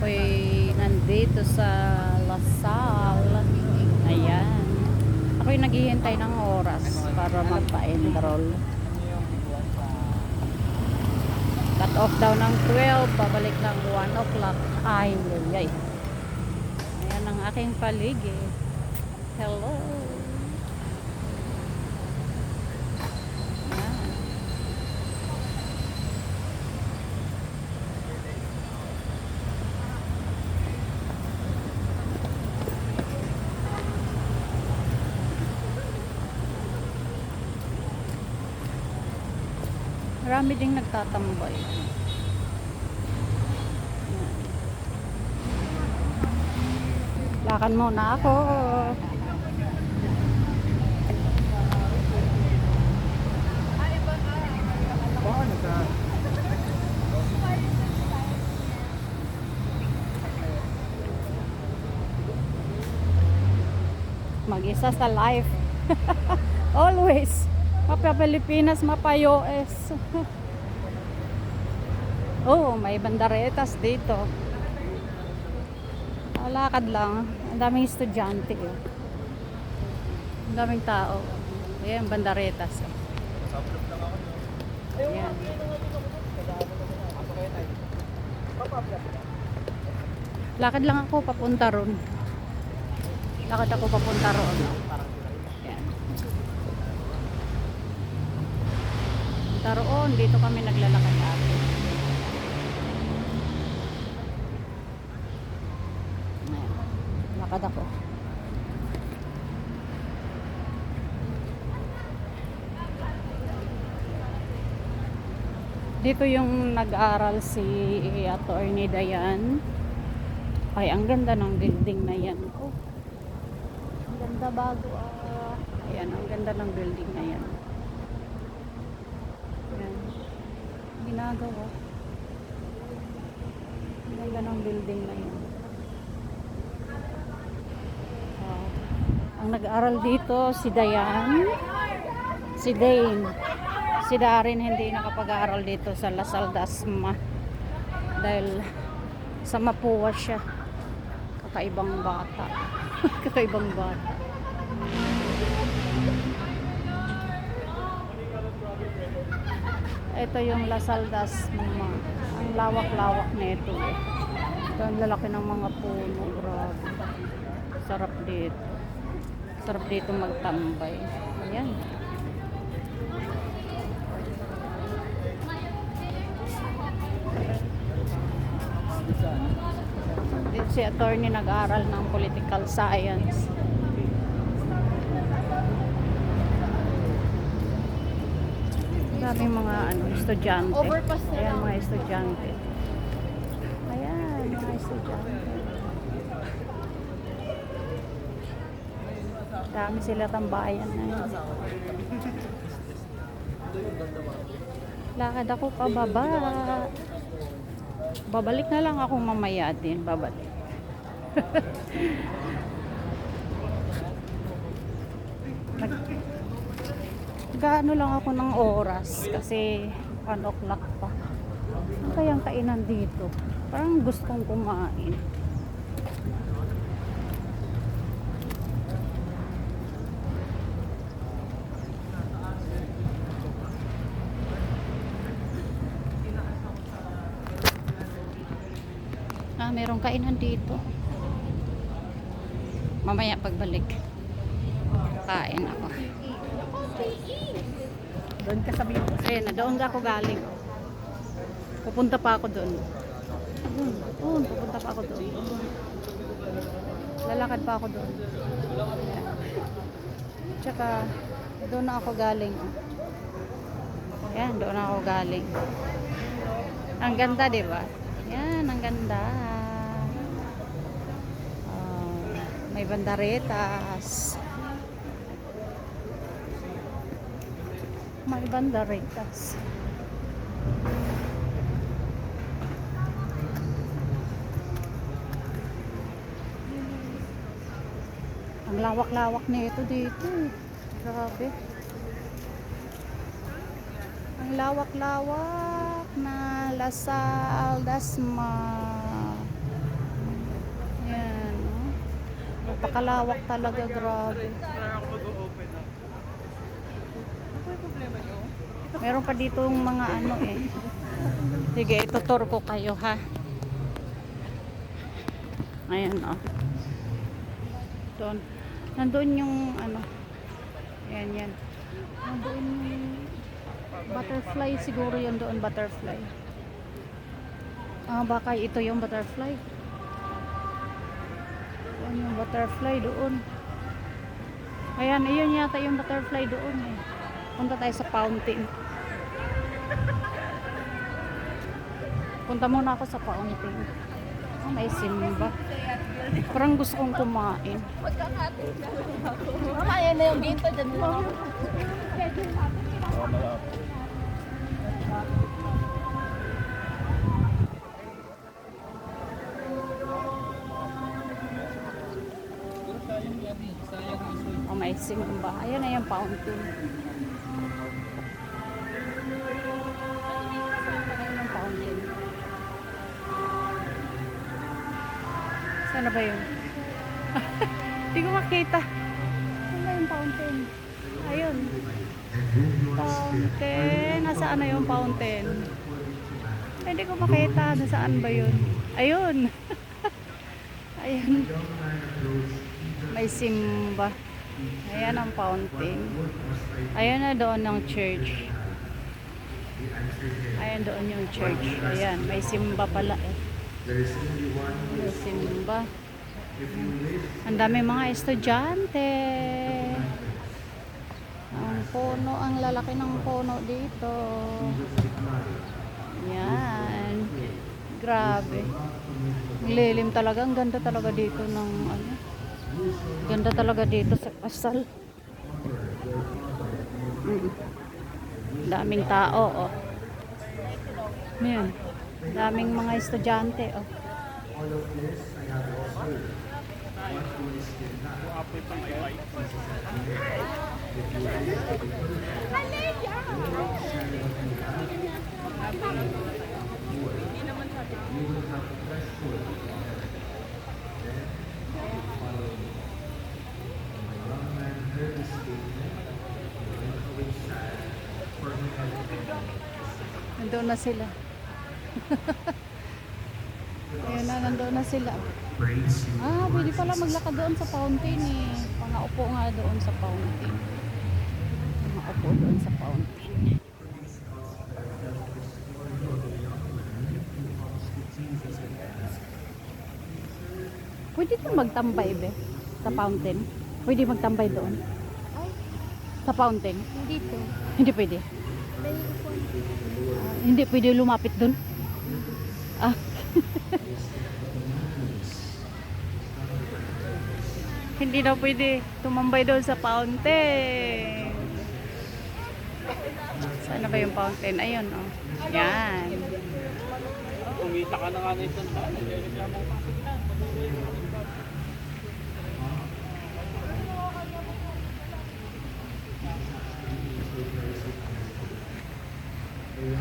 ako'y nandito sa Lasal. Ayan. Ako'y naghihintay ng oras para magpa-enroll. Cut off daw ng 12, babalik ng 1 o'clock. Ay, ay, ay. Ayan ang aking paligid. Hello. Marami ding nagtatambay. Lakan muna ako. Mag-isa sa life. Always. Mapa Pilipinas, mapa US. oh, may bandaretas dito. Lakad lang. Ang daming estudyante. Oh. Ang daming tao. Ayan, bandaretas. Oh. Ayan. Lakad lang ako papunta ron. Lakad ako papunta ron. Ayan. Punta roon. Dito kami naglalakad natin. Ayan. Lakad ako. Dito yung nag-aral si Attorney Dayan. Ay, ang ganda ng building na yan. Oh, ang ganda bago. Ah. Ayan, ang ganda ng building na yan. Ayan. Ginagawa. Ang ganda ng building na yan. Ah, ang nag-aral dito si Dayan. Si Dane. Si Darin hindi nakapag-aaral dito sa Lasal Dasma. Dahil sa Mapua siya. Kakaibang bata. Kakaibang bata. Ito yung Lasal Dasma. Ang lawak-lawak nito. Ito ang lalaki ng mga puno. Grabe. Sarap dito. Sarap dito magtambay. Ayan. Dito si attorney nag-aral ng political science. Maraming mga ano, estudyante. Overpass na Ayan, mga estudyante. Ayan, mga estudyante. Dami sila tambayan na yun. Lakad ako pababa. Babalik na lang ako mamaya din. Babalik. Nag Gaano lang ako ng oras kasi 1 o'clock pa. Ano kayang kainan dito? Parang gustong kumain. Ah, merong kainan dito. Mamaya pagbalik. Kain ako. Doon ka sabihin ko. Ayun na, doon ako galing. Pupunta pa ako doon. Doon, pupunta pa ako doon. Lalakad pa ako doon. Tsaka, doon na ako galing. Yan, doon na ako galing. Ang ganda, di ba? Yan, ang ganda. Ah, may bandaretas. may banderitas ang lawak-lawak nito dito eh. grabe. Ang lawak-lawak na Lasal Dasma. Yan no? napakalawak talaga grabe. Meron pa dito yung mga ano eh. Sige, itutur ko kayo ha. Ayan oh. Doon. Nandun yung ano. Ayan yan. Nandun yung butterfly siguro yun doon butterfly. Ah, baka ito yung butterfly. Doon yung butterfly doon. Ayan, iyon yata yung butterfly doon eh. Punta tayo sa fountain. Punta muna ako sa fountain. Ah, may simba. Parang gusto kong kumain. Yan na yung dito. Dyan ako. Oh, may simba. Ayan na yung fountain. Sana ba yun? Hindi ko makita. Saan ba yung fountain? Ayun. Fountain. Nasaan na yung fountain? Hindi ko makita. Nasaan ba yun? Ayun. Ayun. May simba. Ayan ang fountain. Ayan na doon ng church. Ayan doon yung church. Ayan, may simba pala eh. May simba. Ang dami mga estudyante. Ang puno, ang lalaki ng puno dito. Yan. Grabe. Ang lilim talaga. Ang ganda talaga dito ng ano. Ganda talaga dito sa kasal. Mm. Daming tao, oh. Ayan. Daming mga estudyante, oh. Nandun na sila. Ayun na, nandun na sila. Ah, pwede pala maglakad doon sa fountain eh. Pangaupo nga doon sa fountain. Pangaupo doon sa fountain. Pwede doon magtambay be? Sa fountain? Pwede magtambay doon? Sa fountain? Dito. Hindi pwede. Hindi pwede lumapit doon? Ah. hindi daw pwede tumambay doon sa fountain. Saan na ba yung fountain? Ayun, oh. Yan. Kumita ka na nga na isang taon. Ang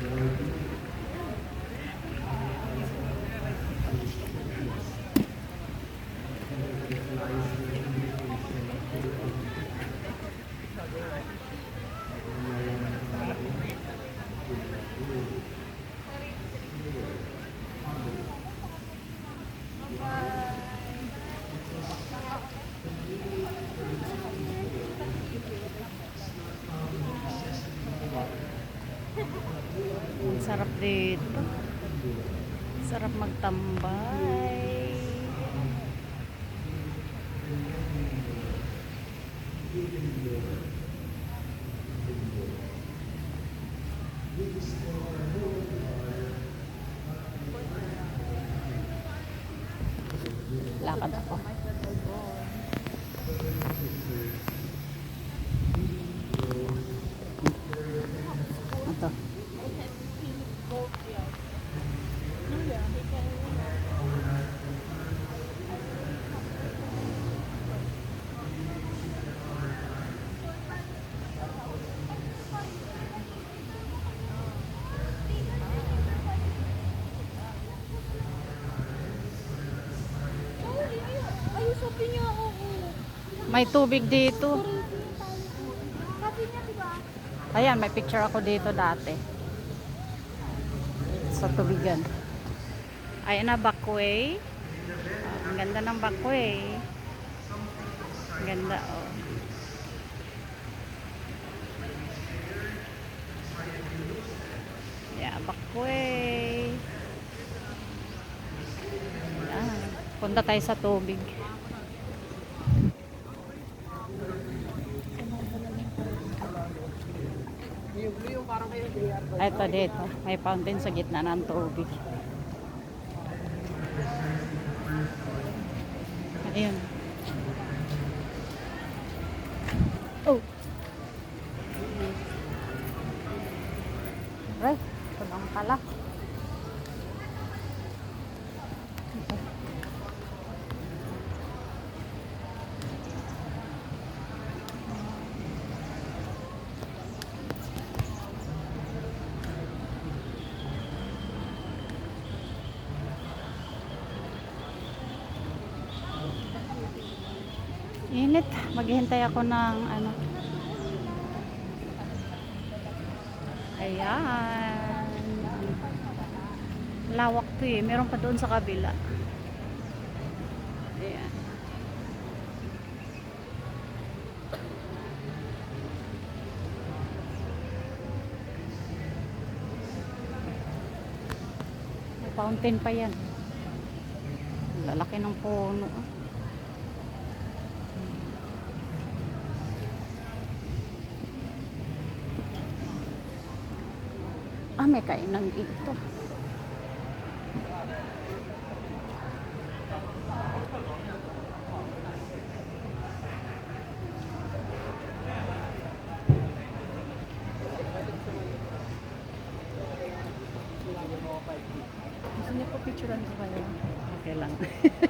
sarap dito. Sarap magtambay. Lakad May tubig dito. Ayan, may picture ako dito dati. Sa tubigan. Ayan na, backway. Ah, ang ganda ng backway. Ang ganda, oh. Yeah, backway. Ayan. Punta tayo sa tubig. Yung blue yung parang kayo. Ito dito, may fountain sa gitna ng tubig. Ayun. Oh. Ay, ito lang pala. Init. Maghihintay ako ng ano. Ayan. Lawak to eh. Meron pa doon sa kabila. Ayan. May fountain pa yan. Lalaki ng puno. ah. May kainan dito. Gusto niyo po picturean ko kayo? Okay lang.